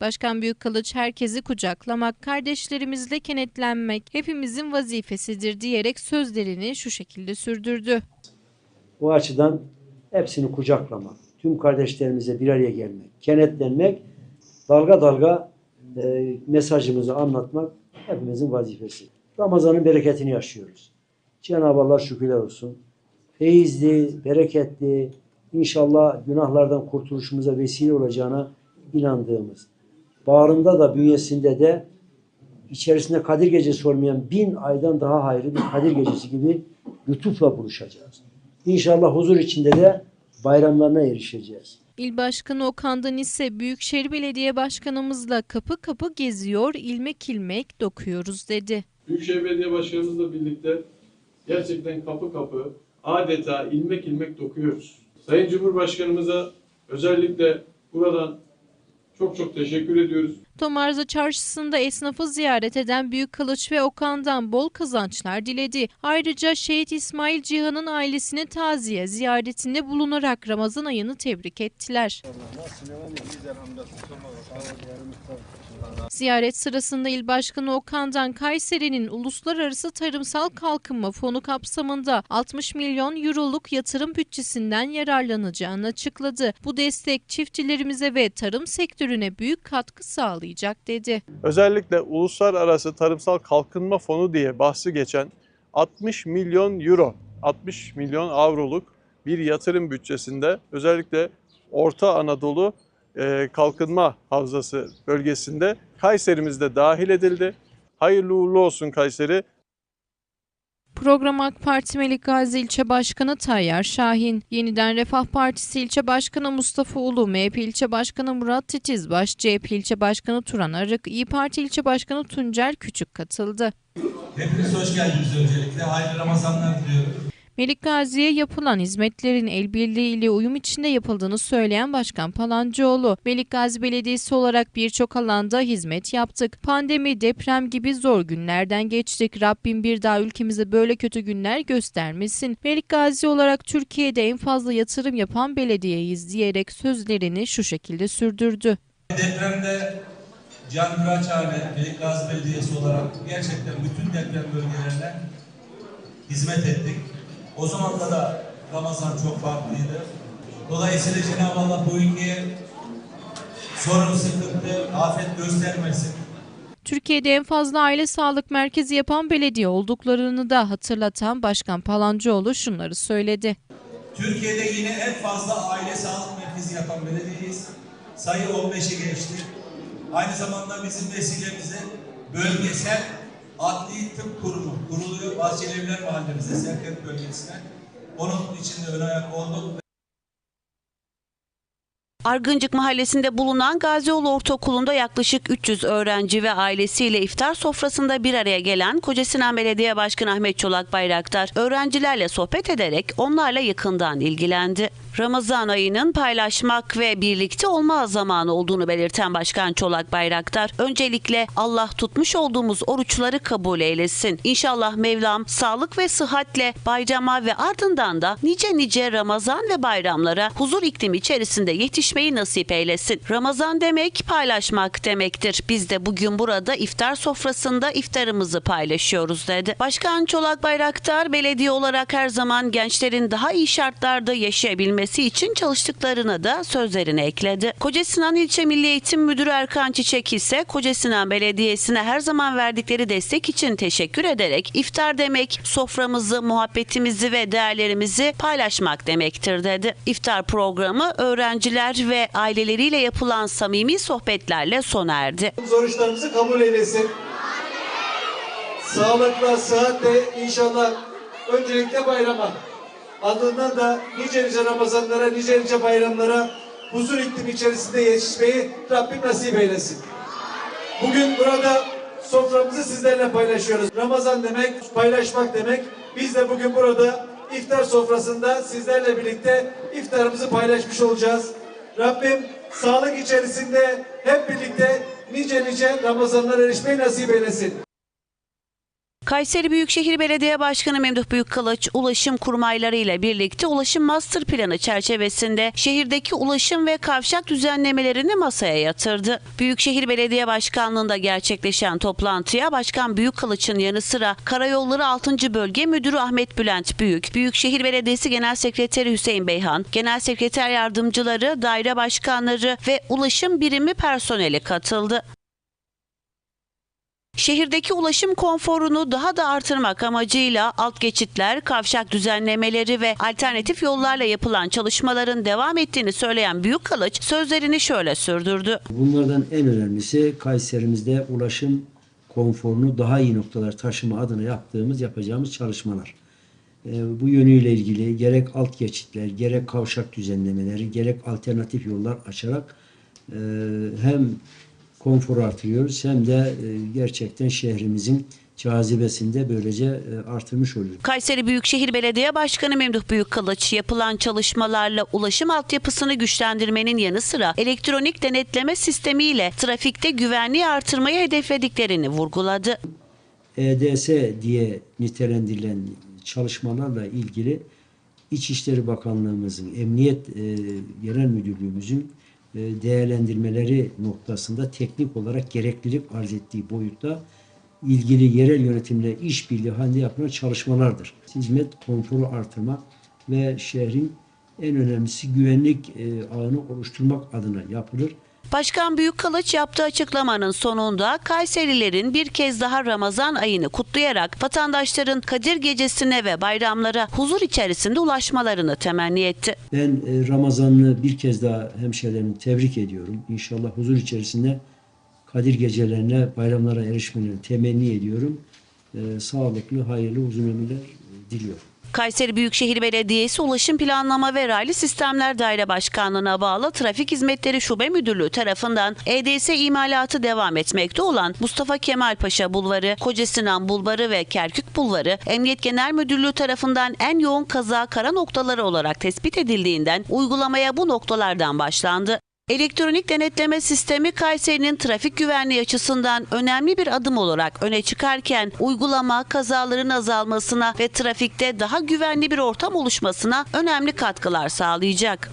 Başkan Büyükkılıç herkesi kucaklamak, kardeşlerimizle kenetlenmek hepimizin vazifesidir diyerek sözlerini şu şekilde sürdürdü. Bu açıdan hepsini kucaklamak, tüm kardeşlerimize bir araya gelmek, kenetlenmek, dalga dalga e, mesajımızı anlatmak hepimizin vazifesi. Ramazan'ın bereketini yaşıyoruz. Cenab-ı Allah şükürler olsun. Feyizli, bereketli, inşallah günahlardan kurtuluşumuza vesile olacağına inandığımız, bağrında da bünyesinde de içerisinde Kadir Gecesi olmayan bin aydan daha hayırlı bir Kadir Gecesi gibi lütufla buluşacağız. İnşallah huzur içinde de bayramlarına erişeceğiz. İl Başkanı Okan'dan ise Büyükşehir Belediye Başkanımızla kapı kapı geziyor, ilmek ilmek dokuyoruz dedi. Büyükşehir Belediye Başkanımızla birlikte gerçekten kapı kapı adeta ilmek ilmek dokuyoruz. Sayın Cumhurbaşkanımıza özellikle buradan çok çok teşekkür ediyoruz. Tomarza Çarşısı'nda esnafı ziyaret eden Büyük Kılıç ve Okan'dan bol kazançlar diledi. Ayrıca Şehit İsmail Cihan'ın ailesine taziye ziyaretinde bulunarak Ramazan ayını tebrik ettiler. Ziyaret sırasında İl Başkanı Okan'dan Kayseri'nin Uluslararası Tarımsal Kalkınma Fonu kapsamında 60 milyon euroluk yatırım bütçesinden yararlanacağını açıkladı. Bu destek çiftçilerimize ve tarım sektörüne büyük katkı sağlayacak dedi. özellikle Uluslararası Tarımsal Kalkınma Fonu diye bahsi geçen 60 milyon euro, 60 milyon avroluk bir yatırım bütçesinde özellikle Orta Anadolu e, Kalkınma Havzası bölgesinde Kayserimizde dahil edildi. Hayırlı uğurlu olsun Kayseri. Program AK Parti Melik Gazi İlçe Başkanı Tayyar Şahin, Yeniden Refah Partisi İlçe Başkanı Mustafa Ulu, MHP İlçe Başkanı Murat Titizbaş, CHP İlçe Başkanı Turan Arık, İyi Parti İlçe Başkanı Tuncer Küçük katıldı. Hepiniz hoş geldiniz öncelikle. Hayırlı Ramazanlar diliyorum. Melik Gazi'ye yapılan hizmetlerin el birliği ile uyum içinde yapıldığını söyleyen Başkan Palancıoğlu, Melik Gazi Belediyesi olarak birçok alanda hizmet yaptık. Pandemi, deprem gibi zor günlerden geçtik. Rabbim bir daha ülkemize böyle kötü günler göstermesin. Melik Gazi olarak Türkiye'de en fazla yatırım yapan belediyeyiz diyerek sözlerini şu şekilde sürdürdü. Depremde Can Güraçhane, Melik Belediyesi olarak gerçekten bütün deprem bölgelerine hizmet ettik. O zaman da Ramazan çok farklıydı. Dolayısıyla Cenab-ı Allah bu ülkeye sorun, sıkıntı, afet göstermesin. Türkiye'de en fazla aile sağlık merkezi yapan belediye olduklarını da hatırlatan Başkan Palancıoğlu şunları söyledi. Türkiye'de yine en fazla aile sağlık merkezi yapan belediyeyiz. Sayı 15'e geçti. Aynı zamanda bizim vesilemizde bölgesel adli tıp kurumu kuruluyor. Bahçelievler Mahallemizde Serkent bölgesine. Onun içinde ön ayak olduk. Argıncık Mahallesi'nde bulunan Gazioğlu Ortaokulu'nda yaklaşık 300 öğrenci ve ailesiyle iftar sofrasında bir araya gelen Kocasinan Belediye Başkanı Ahmet Çolak Bayraktar öğrencilerle sohbet ederek onlarla yakından ilgilendi. Ramazan ayının paylaşmak ve birlikte olma zamanı olduğunu belirten Başkan Çolak Bayraktar, öncelikle Allah tutmuş olduğumuz oruçları kabul eylesin. İnşallah Mevlam sağlık ve sıhhatle bayrama ve ardından da nice nice Ramazan ve bayramlara huzur iklimi içerisinde yetişmeyi nasip eylesin. Ramazan demek paylaşmak demektir. Biz de bugün burada iftar sofrasında iftarımızı paylaşıyoruz dedi. Başkan Çolak Bayraktar belediye olarak her zaman gençlerin daha iyi şartlarda yaşayabilmesi için çalıştıklarını da sözlerine ekledi. Kocasinan İlçe Milli Eğitim Müdürü Erkan Çiçek ise Kocasinan Belediyesi'ne her zaman verdikleri destek için teşekkür ederek iftar demek soframızı, muhabbetimizi ve değerlerimizi paylaşmak demektir dedi. İftar programı öğrenciler ve aileleriyle yapılan samimi sohbetlerle sona erdi. oruçlarımızı kabul eylesin. Sağlıkla, sıhhatle inşallah öncelikle bayrama. Ardından da nice nice Ramazanlara, nice nice bayramlara huzur iklimi içerisinde yetişmeyi Rabbim nasip eylesin. Bugün burada soframızı sizlerle paylaşıyoruz. Ramazan demek, paylaşmak demek. Biz de bugün burada iftar sofrasında sizlerle birlikte iftarımızı paylaşmış olacağız. Rabbim sağlık içerisinde hep birlikte nice nice Ramazanlara erişmeyi nasip eylesin. Kayseri Büyükşehir Belediye Başkanı Memduh Büyükkılıç, ulaşım kurmayları ile birlikte ulaşım master planı çerçevesinde şehirdeki ulaşım ve kavşak düzenlemelerini masaya yatırdı. Büyükşehir Belediye Başkanlığı'nda gerçekleşen toplantıya Başkan Büyükkılıç'ın yanı sıra Karayolları 6. Bölge Müdürü Ahmet Bülent Büyük, Büyükşehir Belediyesi Genel Sekreteri Hüseyin Beyhan, Genel Sekreter Yardımcıları, daire başkanları ve ulaşım birimi personeli katıldı. Şehirdeki ulaşım konforunu daha da artırmak amacıyla alt geçitler, kavşak düzenlemeleri ve alternatif yollarla yapılan çalışmaların devam ettiğini söyleyen Büyük Kılıç sözlerini şöyle sürdürdü. Bunlardan en önemlisi Kayserimizde ulaşım konforunu daha iyi noktalar taşıma adına yaptığımız, yapacağımız çalışmalar. Ee, bu yönüyle ilgili gerek alt geçitler, gerek kavşak düzenlemeleri, gerek alternatif yollar açarak e, hem konforu artırıyoruz hem de e, gerçekten şehrimizin cazibesini de böylece e, artırmış oluyoruz. Kayseri Büyükşehir Belediye Başkanı Memduh Büyükkılıç yapılan çalışmalarla ulaşım altyapısını güçlendirmenin yanı sıra elektronik denetleme sistemiyle trafikte güvenliği artırmayı hedeflediklerini vurguladı. EDS diye nitelendirilen çalışmalarla ilgili İçişleri Bakanlığımızın, Emniyet e, Genel Müdürlüğümüzün değerlendirmeleri noktasında teknik olarak gereklilik arz ettiği boyutta ilgili yerel yönetimle işbirliği halinde yapılan çalışmalardır. Hizmet konforu artırmak ve şehrin en önemlisi güvenlik e, ağını oluşturmak adına yapılır. Başkan Büyükkılıç yaptığı açıklamanın sonunda Kayserilerin bir kez daha Ramazan ayını kutlayarak vatandaşların Kadir Gecesi'ne ve bayramlara huzur içerisinde ulaşmalarını temenni etti. Ben e, Ramazan'ı bir kez daha hemşehrilerimi tebrik ediyorum. İnşallah huzur içerisinde Kadir gecelerine, bayramlara erişmelerini temenni ediyorum. E, sağlıklı, hayırlı, uzun ömürler diliyorum. Kayseri Büyükşehir Belediyesi Ulaşım Planlama ve Raylı Sistemler Daire Başkanlığı'na bağlı Trafik Hizmetleri Şube Müdürlüğü tarafından EDS imalatı devam etmekte olan Mustafa Kemal Paşa Bulvarı, Koca Sinan Bulvarı ve Kerkük Bulvarı, Emniyet Genel Müdürlüğü tarafından en yoğun kaza kara noktaları olarak tespit edildiğinden uygulamaya bu noktalardan başlandı. Elektronik denetleme sistemi Kayseri'nin trafik güvenliği açısından önemli bir adım olarak öne çıkarken uygulama kazaların azalmasına ve trafikte daha güvenli bir ortam oluşmasına önemli katkılar sağlayacak.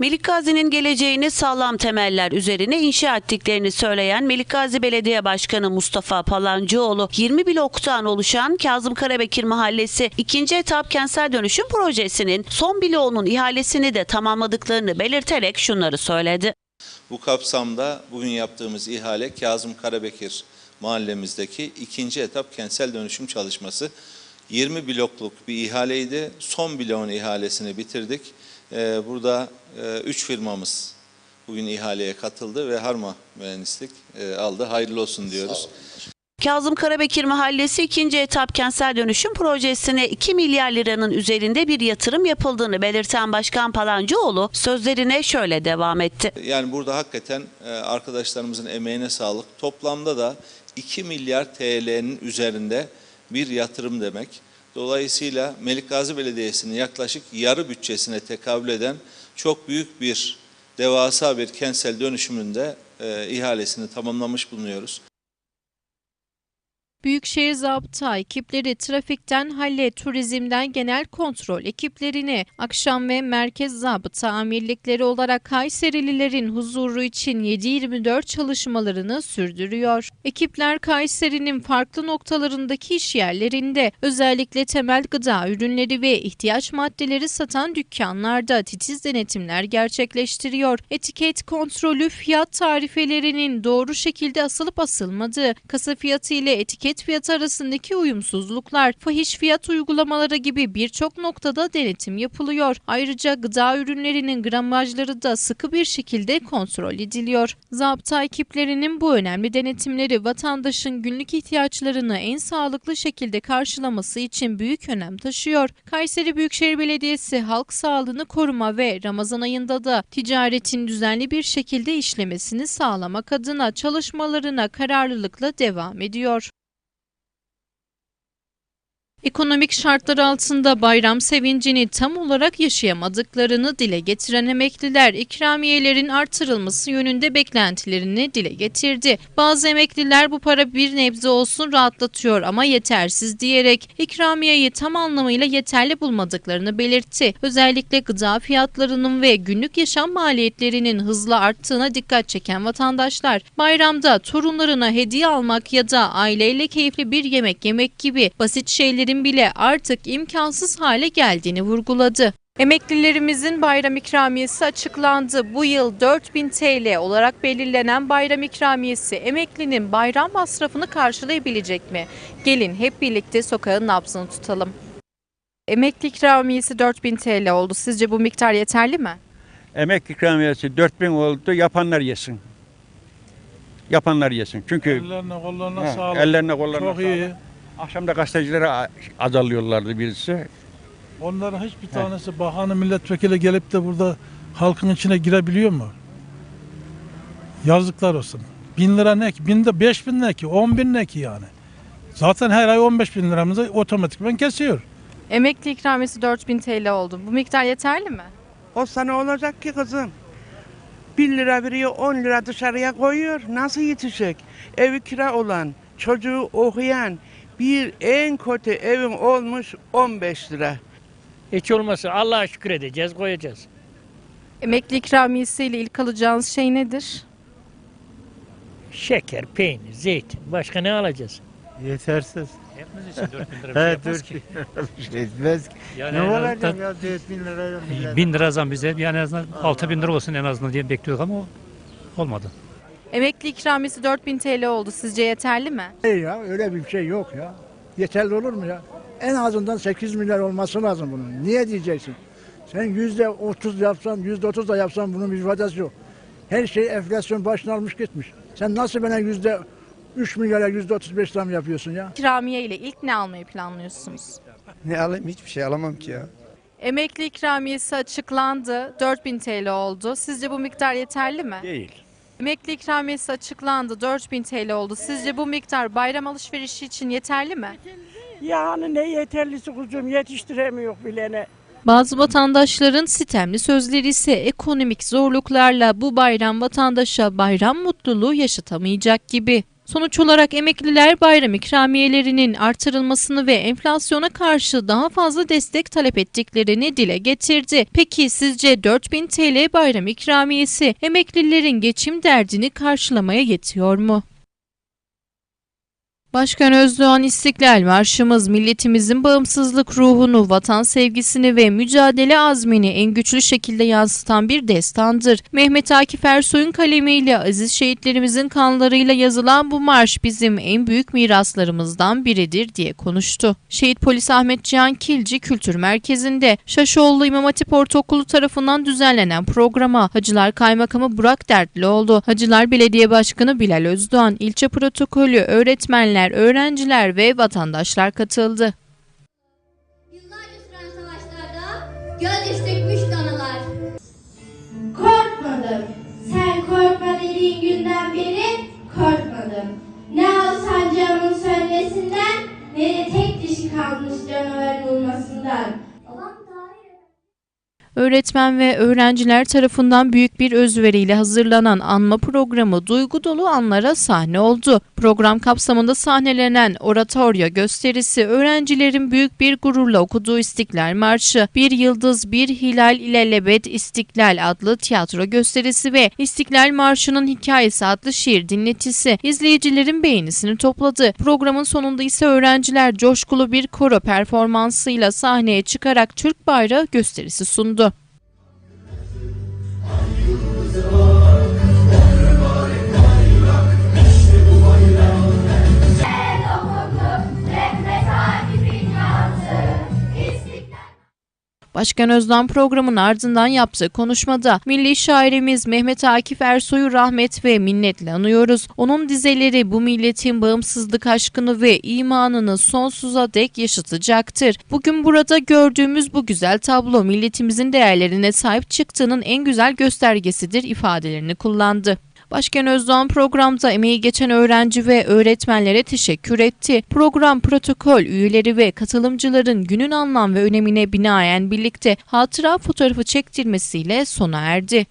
Melikgazi'nin geleceğini sağlam temeller üzerine inşa ettiklerini söyleyen Melikgazi Belediye Başkanı Mustafa Palancıoğlu, 20 bloktan oluşan Kazım Karabekir Mahallesi 2. etap kentsel dönüşüm projesinin son bloğunun ihalesini de tamamladıklarını belirterek şunları söyledi. Bu kapsamda bugün yaptığımız ihale Kazım Karabekir mahallemizdeki ikinci etap kentsel dönüşüm çalışması. 20 blokluk bir ihaleydi. Son bloğun ihalesini bitirdik. Ee, Burada 3 firmamız bugün ihaleye katıldı ve Harma Mühendislik e, aldı. Hayırlı olsun diyoruz. Kazım Karabekir Mahallesi 2. etap kentsel dönüşüm projesine 2 milyar liranın üzerinde bir yatırım yapıldığını belirten Başkan Palancıoğlu sözlerine şöyle devam etti. Yani burada hakikaten e, arkadaşlarımızın emeğine sağlık. Toplamda da 2 milyar TL'nin üzerinde bir yatırım demek. Dolayısıyla Melikgazi Belediyesi'nin yaklaşık yarı bütçesine tekabül eden çok büyük bir devasa bir kentsel dönüşümünde e, ihalesini tamamlamış bulunuyoruz. Büyükşehir Zabıta ekipleri trafikten halle, turizmden genel kontrol ekiplerini, akşam ve merkez zabıta amirlikleri olarak Kayserililerin huzuru için 7-24 çalışmalarını sürdürüyor. Ekipler Kayseri'nin farklı noktalarındaki iş yerlerinde, özellikle temel gıda ürünleri ve ihtiyaç maddeleri satan dükkanlarda titiz denetimler gerçekleştiriyor. Etiket kontrolü, fiyat tarifelerinin doğru şekilde asılıp asılmadığı, kasa fiyatı ile etiket fiyatı arasındaki uyumsuzluklar, fahiş fiyat uygulamaları gibi birçok noktada denetim yapılıyor. Ayrıca gıda ürünlerinin gramajları da sıkı bir şekilde kontrol ediliyor. Zabıta ekiplerinin bu önemli denetimleri vatandaşın günlük ihtiyaçlarını en sağlıklı şekilde karşılaması için büyük önem taşıyor. Kayseri Büyükşehir Belediyesi halk sağlığını koruma ve Ramazan ayında da ticaretin düzenli bir şekilde işlemesini sağlamak adına çalışmalarına kararlılıkla devam ediyor. Ekonomik şartlar altında bayram sevincini tam olarak yaşayamadıklarını dile getiren emekliler ikramiyelerin artırılması yönünde beklentilerini dile getirdi. Bazı emekliler bu para bir nebze olsun rahatlatıyor ama yetersiz diyerek ikramiyeyi tam anlamıyla yeterli bulmadıklarını belirtti. Özellikle gıda fiyatlarının ve günlük yaşam maliyetlerinin hızla arttığına dikkat çeken vatandaşlar bayramda torunlarına hediye almak ya da aileyle keyifli bir yemek yemek gibi basit şeylerin bile artık imkansız hale geldiğini vurguladı. Emeklilerimizin bayram ikramiyesi açıklandı. Bu yıl 4000 TL olarak belirlenen bayram ikramiyesi emeklinin bayram masrafını karşılayabilecek mi? Gelin hep birlikte sokağın nabzını tutalım. Emekli ikramiyesi 4000 TL oldu. Sizce bu miktar yeterli mi? Emek ikramiyesi 4000 oldu. Yapanlar yesin. Yapanlar yesin. Çünkü Ellerine kollarına he, sağlık. ellerine kollarına Çok sağlık. iyi. Akşam da gazetecilere a- azarlıyorlardı birisi. Onların hiçbir tanesi bakanı milletvekili gelip de burada halkın içine girebiliyor mu? Yazıklar olsun. Bin lira ne ki? Binde beş bin ne ki? On bin ne ki yani? Zaten her ay 15 bin liramızı otomatikman kesiyor. Emekli ikramiyesi 4000 TL oldu. Bu miktar yeterli mi? O sana olacak ki kızım. 1 lira veriyor 10 lira dışarıya koyuyor. Nasıl yetişecek? Evi kira olan, çocuğu okuyan bir en kötü evin olmuş 15 lira. Hiç olmazsa Allah'a şükür edeceğiz, koyacağız. Emekli ikramiyesi ile ilk alacağınız şey nedir? Şeker, peynir, zeytin. Başka ne alacağız? Yetersiz. Hepimiz için 4 bin lira bir şey yapmaz ki. Etmez. Yani en azından ya 4 bin liraya? bin lira zam bize yani en azından 6 bin lira olsun en azından diye bekliyorduk ama o olmadı. Emekli ikramiyesi 4000 TL oldu. Sizce yeterli mi? Hey ya öyle bir şey yok ya. Yeterli olur mu ya? En azından 8 milyar olması lazım bunun. Niye diyeceksin? Sen yüzde 30 yapsan, yüzde 30 da yapsan bunun bir faydası yok. Her şey enflasyon başına almış gitmiş. Sen nasıl bana yüzde 3 milyara yüzde 35 zam yapıyorsun ya? İkramiye ile ilk ne almayı planlıyorsunuz? Ne alayım hiçbir şey alamam ki ya. Emekli ikramiyesi açıklandı. 4000 TL oldu. Sizce bu miktar yeterli mi? Değil. Emekli ikramiyesi açıklandı. 4000 TL oldu. Sizce bu miktar bayram alışverişi için yeterli mi? Yani ne yeterlisi kuzum yetiştiremiyor bilene. Bazı vatandaşların sitemli sözleri ise ekonomik zorluklarla bu bayram vatandaşa bayram mutluluğu yaşatamayacak gibi. Sonuç olarak emekliler bayram ikramiyelerinin artırılmasını ve enflasyona karşı daha fazla destek talep ettiklerini dile getirdi. Peki sizce 4000 TL bayram ikramiyesi emeklilerin geçim derdini karşılamaya yetiyor mu? Başkan Özdoğan İstiklal Marşımız milletimizin bağımsızlık ruhunu, vatan sevgisini ve mücadele azmini en güçlü şekilde yansıtan bir destandır. Mehmet Akif Ersoy'un kalemiyle aziz şehitlerimizin kanlarıyla yazılan bu marş bizim en büyük miraslarımızdan biridir diye konuştu. Şehit Polis Ahmet Cihan Kilci Kültür Merkezi'nde Şaşoğlu İmam Hatip Ortaokulu tarafından düzenlenen programa Hacılar Kaymakamı Burak Dertlioğlu, Hacılar Belediye Başkanı Bilal Özdoğan, ilçe protokolü, öğretmenler, öğrenciler ve vatandaşlar katıldı. Yıllarca süren savaşlarda göz dökmüş kanılar. Korkmadım. Sen korkma dediğin günden beri korkmadım. Ne al sancağımın sönmesinden ne de tek dişi kalmış canavarın olmasından. Öğretmen ve öğrenciler tarafından büyük bir özveriyle hazırlanan anma programı duygu dolu anlara sahne oldu. Program kapsamında sahnelenen oratoryo gösterisi öğrencilerin büyük bir gururla okuduğu İstiklal Marşı, Bir Yıldız Bir Hilal ile Lebed İstiklal adlı tiyatro gösterisi ve İstiklal Marşı'nın hikayesi adlı şiir dinletisi izleyicilerin beğenisini topladı. Programın sonunda ise öğrenciler coşkulu bir koro performansıyla sahneye çıkarak Türk bayrağı gösterisi sundu. Başkan Özdan programın ardından yaptığı konuşmada milli şairimiz Mehmet Akif Ersoy'u rahmet ve minnetle anıyoruz. Onun dizeleri bu milletin bağımsızlık aşkını ve imanını sonsuza dek yaşatacaktır. Bugün burada gördüğümüz bu güzel tablo milletimizin değerlerine sahip çıktığının en güzel göstergesidir ifadelerini kullandı. Başkan Özdoğan programda emeği geçen öğrenci ve öğretmenlere teşekkür etti. Program protokol üyeleri ve katılımcıların günün anlam ve önemine binaen birlikte hatıra fotoğrafı çektirmesiyle sona erdi.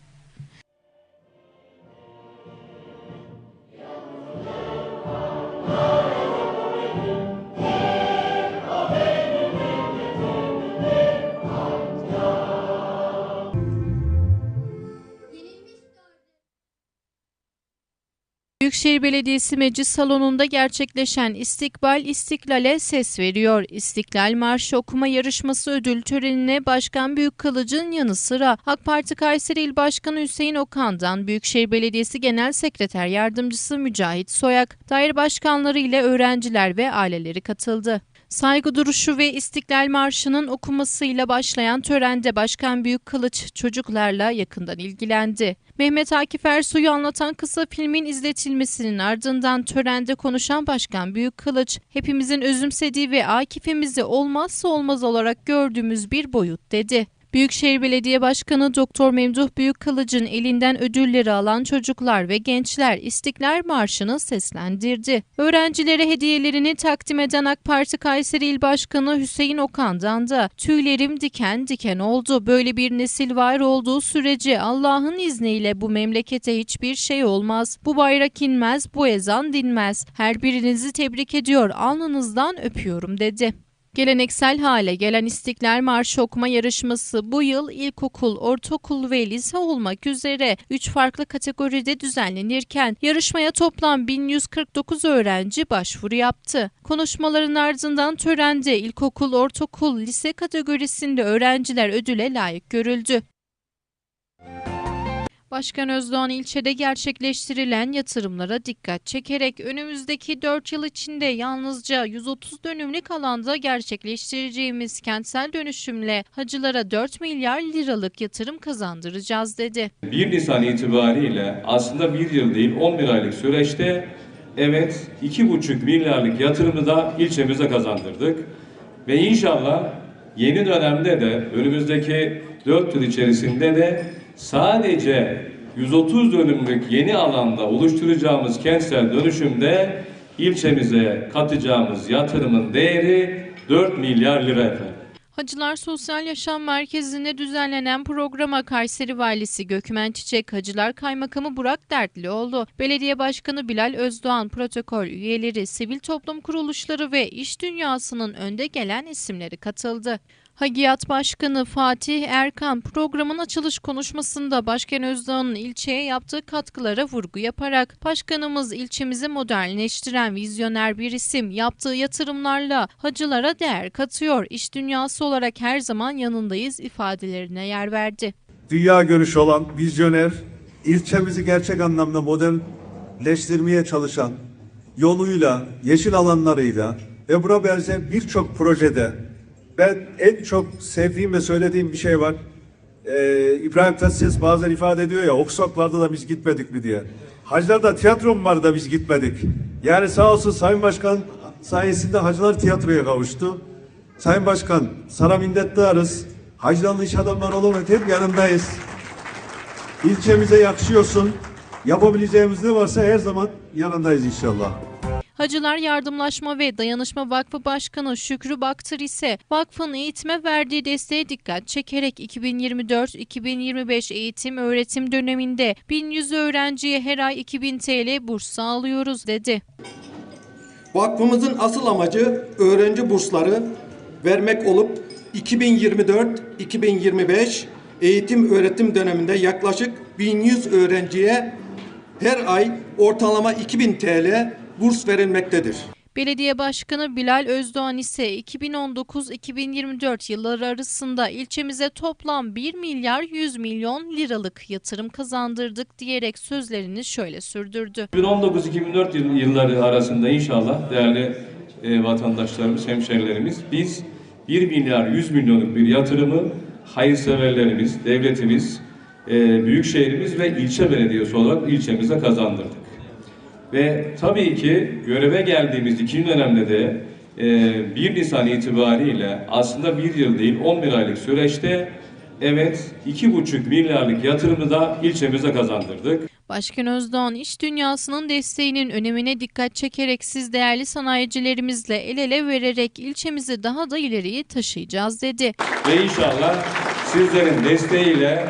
Büyükşehir Belediyesi Meclis Salonu'nda gerçekleşen İstikbal İstiklal'e ses veriyor. İstiklal Marşı okuma yarışması ödül törenine Başkan Büyükkılıç'ın yanı sıra AK Parti Kayseri İl Başkanı Hüseyin Okan'dan Büyükşehir Belediyesi Genel Sekreter Yardımcısı Mücahit Soyak, daire başkanları ile öğrenciler ve aileleri katıldı. Saygı duruşu ve İstiklal Marşı'nın okumasıyla başlayan törende Başkan Büyükkılıç çocuklarla yakından ilgilendi. Mehmet Akif Ersoy'u anlatan kısa filmin izletilmesinin ardından törende konuşan Başkan Büyükkılıç, hepimizin özümsediği ve Akif'imizi olmazsa olmaz olarak gördüğümüz bir boyut dedi. Büyükşehir Belediye Başkanı Doktor Memduh Büyükkılıç'ın elinden ödülleri alan çocuklar ve gençler İstiklal Marşı'nı seslendirdi. Öğrencilere hediyelerini takdim eden AK Parti Kayseri İl Başkanı Hüseyin Okan'dan da tüylerim diken diken oldu. Böyle bir nesil var olduğu sürece Allah'ın izniyle bu memlekete hiçbir şey olmaz. Bu bayrak inmez, bu ezan dinmez. Her birinizi tebrik ediyor, alnınızdan öpüyorum dedi. Geleneksel hale gelen İstiklal Marşı okuma yarışması bu yıl ilkokul, ortaokul ve lise olmak üzere 3 farklı kategoride düzenlenirken yarışmaya toplam 1149 öğrenci başvuru yaptı. Konuşmaların ardından törende ilkokul, ortaokul, lise kategorisinde öğrenciler ödüle layık görüldü. Başkan Özdoğan ilçede gerçekleştirilen yatırımlara dikkat çekerek önümüzdeki 4 yıl içinde yalnızca 130 dönümlük alanda gerçekleştireceğimiz kentsel dönüşümle hacılara 4 milyar liralık yatırım kazandıracağız dedi. 1 Nisan itibariyle aslında bir yıl değil 11 aylık süreçte evet 2,5 milyarlık yatırımı da ilçemize kazandırdık. Ve inşallah yeni dönemde de önümüzdeki 4 yıl içerisinde de sadece 130 dönümlük yeni alanda oluşturacağımız kentsel dönüşümde ilçemize katacağımız yatırımın değeri 4 milyar lira efendim. Hacılar Sosyal Yaşam Merkezi'nde düzenlenen programa Kayseri Valisi Gökmen Çiçek, Hacılar Kaymakamı Burak Dertlioğlu, Belediye Başkanı Bilal Özdoğan, protokol üyeleri, sivil toplum kuruluşları ve iş dünyasının önde gelen isimleri katıldı. Hagiyat Başkanı Fatih Erkan programın açılış konuşmasında Başkan Özdoğan'ın ilçeye yaptığı katkılara vurgu yaparak başkanımız ilçemizi modernleştiren vizyoner bir isim yaptığı yatırımlarla hacılara değer katıyor. İş dünyası olarak her zaman yanındayız ifadelerine yer verdi. Dünya görüşü olan vizyoner, ilçemizi gerçek anlamda modernleştirmeye çalışan yoluyla, yeşil alanlarıyla ve buna benzer birçok projede ben en çok sevdiğim ve söylediğim bir şey var. Ee, İbrahim Tatlıses bazen ifade ediyor ya Oxford'larda da biz gitmedik mi diye. Hacılarda tiyatro mu var da biz gitmedik. Yani sağ olsun Sayın Başkan sayesinde hacılar tiyatroya kavuştu. Sayın Başkan sana minnettarız. Hacılarlı iş adamları olarak hep yanındayız. İlçemize yakışıyorsun. Yapabileceğimiz ne varsa her zaman yanındayız inşallah. Hacılar Yardımlaşma ve Dayanışma Vakfı Başkanı Şükrü Baktır ise vakfın eğitime verdiği desteğe dikkat çekerek 2024-2025 eğitim öğretim döneminde 1100 öğrenciye her ay 2000 TL burs sağlıyoruz dedi. Vakfımızın asıl amacı öğrenci bursları vermek olup 2024-2025 eğitim öğretim döneminde yaklaşık 1100 öğrenciye her ay ortalama 2000 TL burs verilmektedir. Belediye Başkanı Bilal Özdoğan ise 2019-2024 yılları arasında ilçemize toplam 1 milyar 100 milyon liralık yatırım kazandırdık diyerek sözlerini şöyle sürdürdü. 2019-2004 yıl- yılları arasında inşallah değerli e, vatandaşlarımız, hemşerilerimiz biz 1 milyar 100 milyonluk bir yatırımı hayırseverlerimiz, devletimiz, e, büyükşehirimiz ve ilçe belediyesi olarak ilçemize kazandırdık. Ve tabii ki göreve geldiğimiz ikinci dönemde de e, 1 Nisan itibariyle aslında bir yıl değil 11 aylık süreçte evet 2,5 milyarlık yatırımı da ilçemize kazandırdık. Başkan Özdoğan iş dünyasının desteğinin önemine dikkat çekerek siz değerli sanayicilerimizle el ele vererek ilçemizi daha da ileriye taşıyacağız dedi. Ve inşallah sizlerin desteğiyle,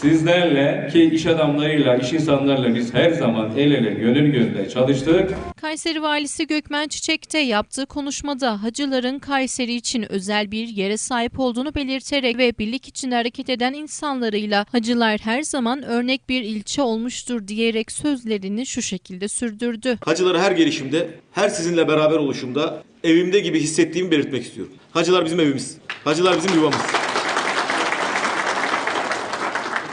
sizlerle ki iş adamlarıyla, iş insanlarıyla biz her zaman el ele, gönül gönüle çalıştık. Kayseri Valisi Gökmen Çiçek de yaptığı konuşmada hacıların Kayseri için özel bir yere sahip olduğunu belirterek ve birlik içinde hareket eden insanlarıyla hacılar her zaman örnek bir ilçe olmuştur diyerek sözlerini şu şekilde sürdürdü. Hacıları her gelişimde, her sizinle beraber oluşumda evimde gibi hissettiğimi belirtmek istiyorum. Hacılar bizim evimiz. Hacılar bizim yuvamız.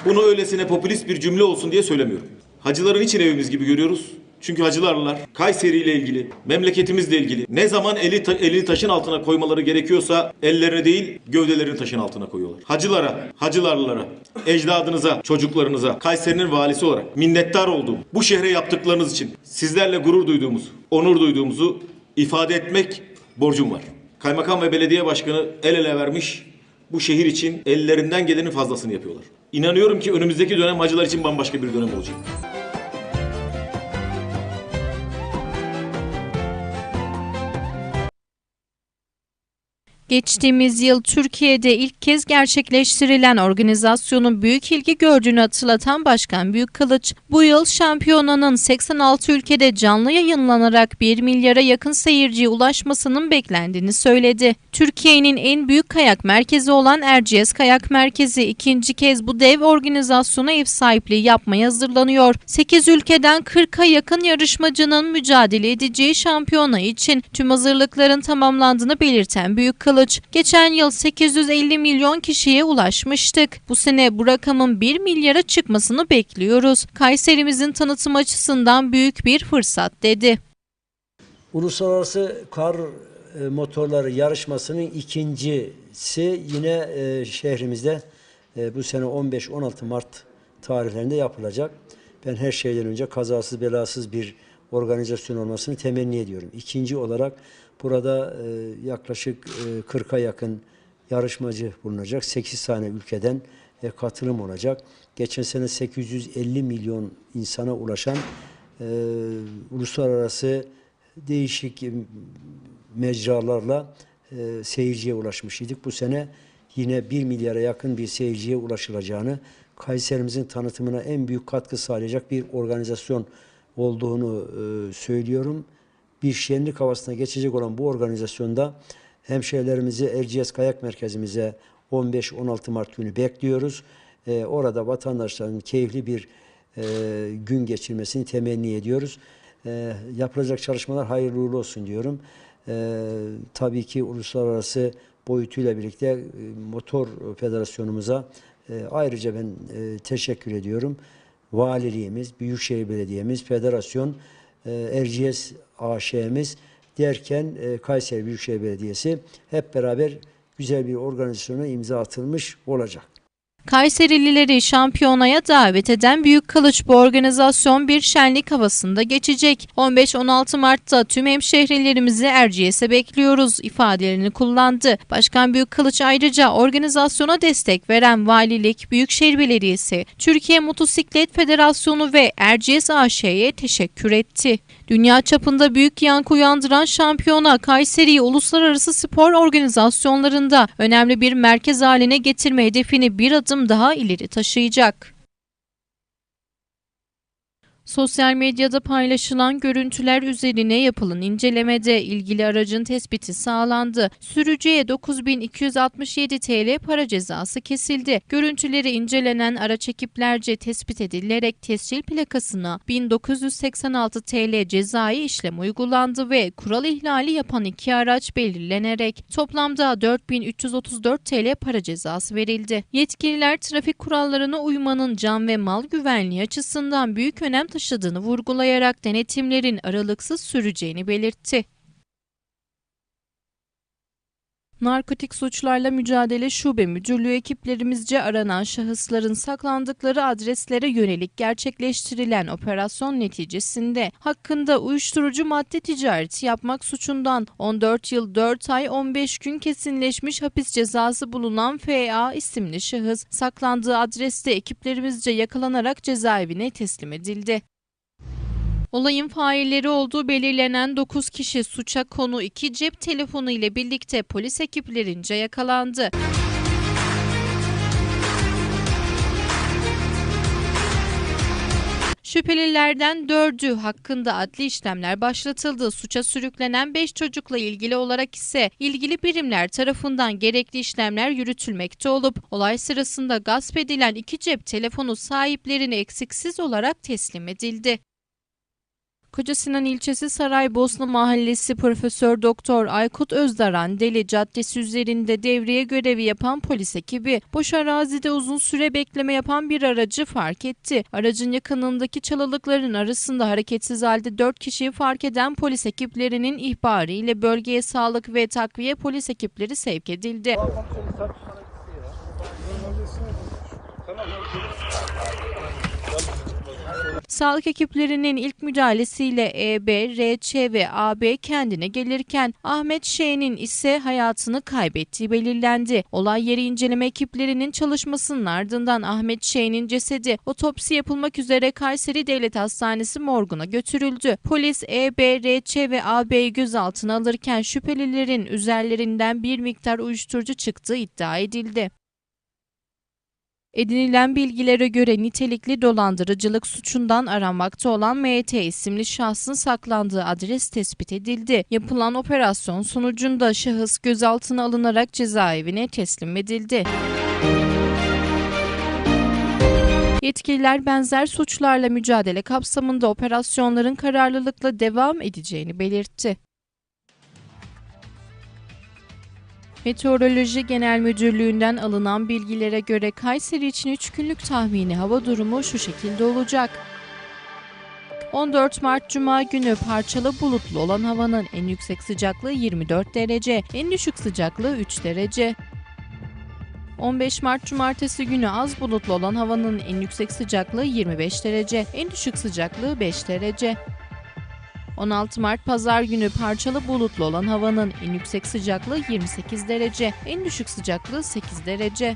Bunu öylesine popülist bir cümle olsun diye söylemiyorum. Hacıların için evimiz gibi görüyoruz. Çünkü hacılarlar Kayseri ile ilgili, memleketimizle ilgili ne zaman eli ta- elini taşın altına koymaları gerekiyorsa ellerine değil gövdelerini taşın altına koyuyorlar. Hacılara, hacılarlara, ecdadınıza, çocuklarınıza, Kayseri'nin valisi olarak minnettar olduğum, bu şehre yaptıklarınız için sizlerle gurur duyduğumuz, onur duyduğumuzu ifade etmek borcum var. Kaymakam ve belediye başkanı el ele vermiş, bu şehir için ellerinden gelenin fazlasını yapıyorlar. İnanıyorum ki önümüzdeki dönem hacılar için bambaşka bir dönem olacak. Geçtiğimiz yıl Türkiye'de ilk kez gerçekleştirilen organizasyonun büyük ilgi gördüğünü hatırlatan Başkan Büyükkılıç, bu yıl şampiyonanın 86 ülkede canlı yayınlanarak 1 milyara yakın seyirciye ulaşmasının beklendiğini söyledi. Türkiye'nin en büyük kayak merkezi olan Erciyes Kayak Merkezi ikinci kez bu dev organizasyona ev sahipliği yapmaya hazırlanıyor. 8 ülkeden 40'a yakın yarışmacının mücadele edeceği şampiyona için tüm hazırlıkların tamamlandığını belirten Büyükkılıç, geçen yıl 850 milyon kişiye ulaşmıştık. Bu sene bu rakamın 1 milyara çıkmasını bekliyoruz. Kayserimizin tanıtım açısından büyük bir fırsat dedi. Uluslararası kar e, motorları yarışmasının ikincisi yine e, şehrimizde e, bu sene 15-16 Mart tarihlerinde yapılacak. Ben her şeyden önce kazasız belasız bir organizasyon olmasını temenni ediyorum. İkinci olarak burada e, yaklaşık e, 40'a yakın yarışmacı bulunacak. 8 tane ülkeden e, katılım olacak. Geçen sene 850 milyon insana ulaşan e, uluslararası değişik e, mecralarla e, seyirciye ulaşmış idik. Bu sene yine 1 milyara yakın bir seyirciye ulaşılacağını, Kayserimizin tanıtımına en büyük katkı sağlayacak bir organizasyon olduğunu e, söylüyorum. Bir şenlik havasına geçecek olan bu organizasyonda hemşehrilerimizi Erciyes Kayak Merkezimize 15-16 Mart günü bekliyoruz. E, orada vatandaşların keyifli bir e, gün geçirmesini temenni ediyoruz. E, yapılacak çalışmalar hayırlı uğurlu olsun diyorum. E, tabii ki uluslararası boyutuyla birlikte e, motor federasyonumuza e, ayrıca ben e, teşekkür ediyorum. Valiliğimiz, Büyükşehir Belediye'miz, federasyon, Erciyes AŞ'miz derken e, Kayseri Büyükşehir Belediyesi hep beraber güzel bir organizasyona imza atılmış olacak. Kayserilileri şampiyonaya davet eden Büyük Kılıç bu organizasyon bir şenlik havasında geçecek. 15-16 Mart'ta tüm hemşehrilerimizi Erciyes'e bekliyoruz ifadelerini kullandı. Başkan Büyük Kılıç ayrıca organizasyona destek veren Valilik, Büyükşehir Belediyesi, Türkiye Motosiklet Federasyonu ve Erciyes AŞ'ye teşekkür etti. Dünya çapında büyük yankı uyandıran şampiyona Kayseri'yi uluslararası spor organizasyonlarında önemli bir merkez haline getirme hedefini bir adım daha ileri taşıyacak. Sosyal medyada paylaşılan görüntüler üzerine yapılan incelemede ilgili aracın tespiti sağlandı. Sürücüye 9267 TL para cezası kesildi. Görüntüleri incelenen araç ekiplerce tespit edilerek tescil plakasına 1986 TL cezai işlem uygulandı ve kural ihlali yapan iki araç belirlenerek toplamda 4334 TL para cezası verildi. Yetkililer trafik kurallarına uymanın can ve mal güvenliği açısından büyük önem taşıdığını vurgulayarak denetimlerin aralıksız süreceğini belirtti. Narkotik Suçlarla Mücadele Şube Müdürlüğü ekiplerimizce aranan şahısların saklandıkları adreslere yönelik gerçekleştirilen operasyon neticesinde hakkında uyuşturucu madde ticareti yapmak suçundan 14 yıl 4 ay 15 gün kesinleşmiş hapis cezası bulunan FA isimli şahıs saklandığı adreste ekiplerimizce yakalanarak cezaevine teslim edildi. Olayın failleri olduğu belirlenen 9 kişi suça konu 2 cep telefonu ile birlikte polis ekiplerince yakalandı. Şüphelilerden dördü hakkında adli işlemler başlatıldı. Suça sürüklenen 5 çocukla ilgili olarak ise ilgili birimler tarafından gerekli işlemler yürütülmekte olup olay sırasında gasp edilen iki cep telefonu sahiplerine eksiksiz olarak teslim edildi. Kocasinan ilçesi Saraybosna Mahallesi Profesör Doktor Aykut Özdaran Deli Caddesi üzerinde devreye görevi yapan polis ekibi boş arazide uzun süre bekleme yapan bir aracı fark etti. Aracın yakınındaki çalılıkların arasında hareketsiz halde 4 kişiyi fark eden polis ekiplerinin ihbarı ile bölgeye sağlık ve takviye polis ekipleri sevk edildi. Sağlık ekiplerinin ilk müdahalesiyle EB, RÇ ve AB kendine gelirken Ahmet Ş'nin ise hayatını kaybettiği belirlendi. Olay yeri inceleme ekiplerinin çalışmasının ardından Ahmet Ş'nin cesedi otopsi yapılmak üzere Kayseri Devlet Hastanesi morguna götürüldü. Polis EB, RÇ ve AB'yi gözaltına alırken şüphelilerin üzerlerinden bir miktar uyuşturucu çıktığı iddia edildi. Edinilen bilgilere göre nitelikli dolandırıcılık suçundan aranmakta olan MT isimli şahsın saklandığı adres tespit edildi. Yapılan operasyon sonucunda şahıs gözaltına alınarak cezaevine teslim edildi. Yetkililer benzer suçlarla mücadele kapsamında operasyonların kararlılıkla devam edeceğini belirtti. Meteoroloji Genel Müdürlüğü'nden alınan bilgilere göre Kayseri için 3 günlük tahmini hava durumu şu şekilde olacak. 14 Mart Cuma günü parçalı bulutlu olan havanın en yüksek sıcaklığı 24 derece, en düşük sıcaklığı 3 derece. 15 Mart Cumartesi günü az bulutlu olan havanın en yüksek sıcaklığı 25 derece, en düşük sıcaklığı 5 derece. 16 Mart Pazar günü parçalı bulutlu olan havanın en yüksek sıcaklığı 28 derece, en düşük sıcaklığı 8 derece.